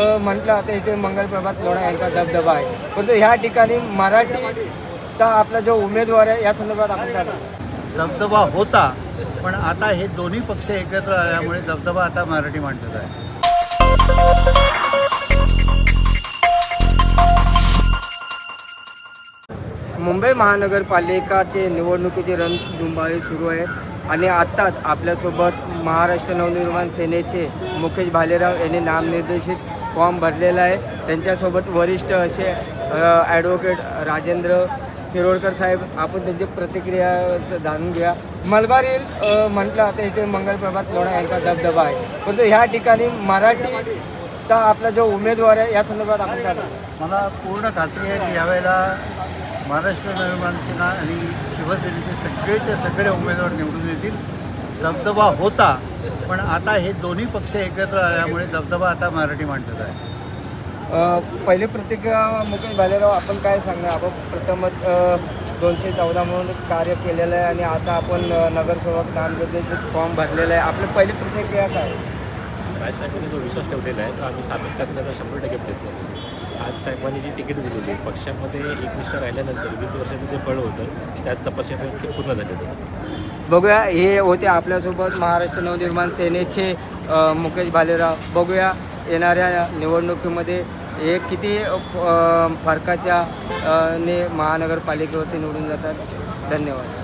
म्हटलं आता इथे मंगल प्रभात लोढा यांचा दबदबा आहे परंतु ह्या ठिकाणी मराठीचा आपला जो उमेदवार आहे या संदर्भात आपण काय? दबदबा होता पण आता हे दोन्ही पक्ष एकत्र आल्यामुळे दबदबा आता मराठी माणसाचा आहे मुंबई महानगरपालिकाचे निवडणुकीचे रणधुमाळी सुरू आहेत आणि आत्ताच आपल्यासोबत महाराष्ट्र नवनिर्माण सेनेचे मुकेश भालेराव यांनी नामनिर्देशित फॉर्म भरलेला आहे. त्यांच्यासोबत वरिष्ठ असे ॲडव्होकेट राजेंद्र शिरोडकर साहेब आपण त्यांची प्रतिक्रिया जाणून घ्या मलबार हिल म्हटलं आता इथे मंगल प्रभात लोढा यांचा धबधबा आहे. परंतु ह्या ठिकाणी मराठीचा आपला जो उमेदवार आहे या संदर्भात आपण काय मला पूर्ण खात्री आहे की यावेळेला महाराष्ट्र निर्माण सेना आणि शिवसेनेचे सगळेचे सगळे उमेदवार निवडून येतील. दबदबा होता पण आता हे दोन्ही पक्ष एकत्र आल्यामुळे दबदबा आता मराठी माणसाचा आहे. अ, पहिली प्रतिक्रिया मुकेश भालेराव आपण काय सांगणार? आपण प्रथमच दोनशे चौदा म्हणून कार्य केलेलं आहे आणि आता आपण नगरसेवक नामनिर्देशित फॉर्म भरलेला आहे आपली पहिली प्रतिक्रिया काय? राजसाहेबांनी जो विश्वास ठेवलेला आहे तो आम्ही सातत्यात करण्याचा शंभर टक्के प्रयत्न आज साहेबांनी जी तिकीट दिलेली होती पक्षामध्ये एकनिष्ठ राहिल्यानंतर वीस वर्षाचं जे फळ होतं त्यात तपासणी ते पूर्ण झालेलं होतं बघूया हे होते आपल्यासोबत महाराष्ट्र नवनिर्माण सेनेचे मुकेश भालेराव. बघूया येणाऱ्या निवडणुकीमध्ये हे किती फरकाच्या ने महानगरपालिकेवरती निवडून जातात. धन्यवाद.